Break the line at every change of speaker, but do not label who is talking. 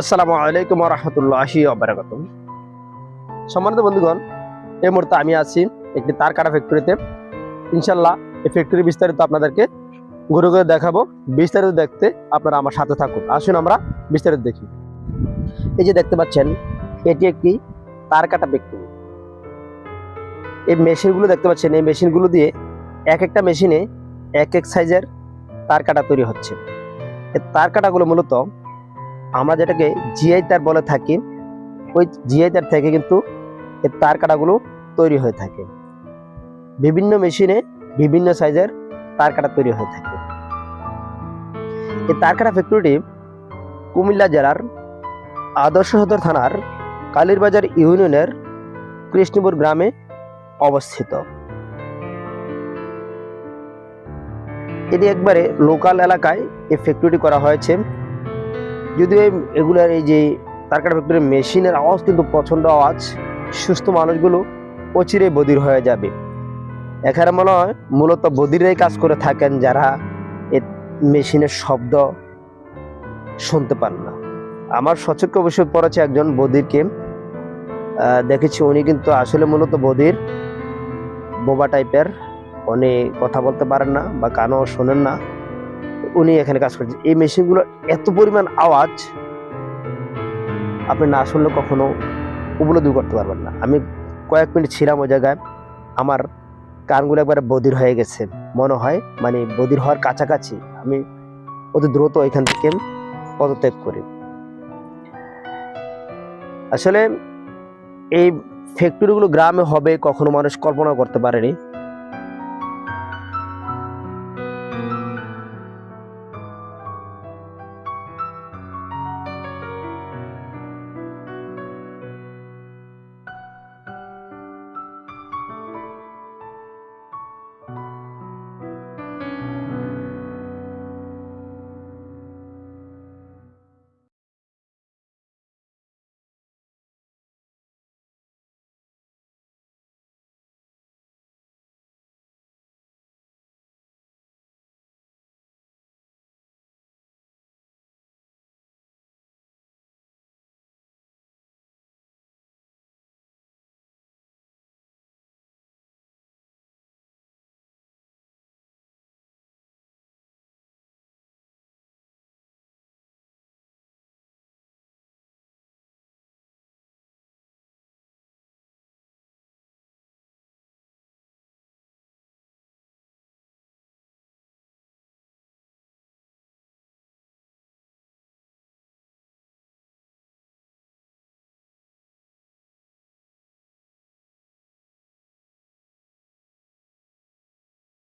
আসসালামু আলাইকুম রহমতুল্লাহি আবরাকাত সম্মানিত বন্ধুগণ, এই মুহূর্তে আমি আছি একটি তার কাটা ফ্যাক্টরিতে ইনশাল্লাহ এই ফ্যাক্টরি বিস্তারিত আপনাদেরকে ঘুরে ঘুরে দেখাবো। বিস্তারিত দেখতে আপনারা আমার সাথে থাকুন। আসুন আমরা বিস্তারিত দেখি। এই যে দেখতে পাচ্ছেন, এটি একটি তার কাটা ফ্যাক্টরি এই মেশিনগুলো দেখতে পাচ্ছেন, এই মেশিনগুলো দিয়ে এক একটা মেশিনে এক এক সাইজের তার কাটা তৈরি হচ্ছে। তার কাটাগুলো মূলত আমরা যেটাকে জিআই তার বলে থাকি, ওই জিআই তার থেকে কিন্তু এই তার কাটাগুলো তৈরি হয়ে থাকে। বিভিন্ন মেশিনে বিভিন্ন সাইজের তার কাটা তৈরি হয়ে থাকে। এই তার কাটা ফ্যাক্টরিটি কুমিল্লা জেলার আদর্শ সদর থানার কালীরবাজার ইউনিয়নের কৃষ্ণপুর গ্রামে অবস্থিত। এটি একবারে লোকাল এলাকায় এই ফ্যাক্টরিটি করা হয়েছে। যদিও এগুলার এই যে তারকাটা ফ্যাক্টরির মেশিনের আওয়াজ কিন্তু প্রচণ্ড আওয়াজ, সুস্থ মানুষগুলো অচিরে বধির হয়ে যাবে। এখানে মনে হয় মূলত বধিরাই কাজ করে থাকেন যারা এ মেশিনের শব্দ শুনতে পান না। আমার সচক্ষ অবশ্যই পড়েছে একজন বদিরকে দেখেছি উনি কিন্তু আসলে মূলত বদির বোবা টাইপের উনি কথা বলতে পারেন না বা কানও শোনেন না। উনি এখানে কাজ করছেন। এই মেশিনগুলো এত পরিমাণ আওয়াজ, আপনি না শুনলে কখনো উপলব্ধি করতে পারবেন না। আমি কয়েক মিনিট ছিলাম ওই জায়গায়, আমার কানগুলো একবারে বধির হয়ে গেছে। মনে হয় মানে বধির হওয়ার কাছাকাছি। আমি অতি দ্রুত এখান থেকে পদত্যাগ করি। আসলে এই ফ্যাক্টরিগুলো গ্রামে হবে, কখনো মানুষ কল্পনা করতে পারেনি।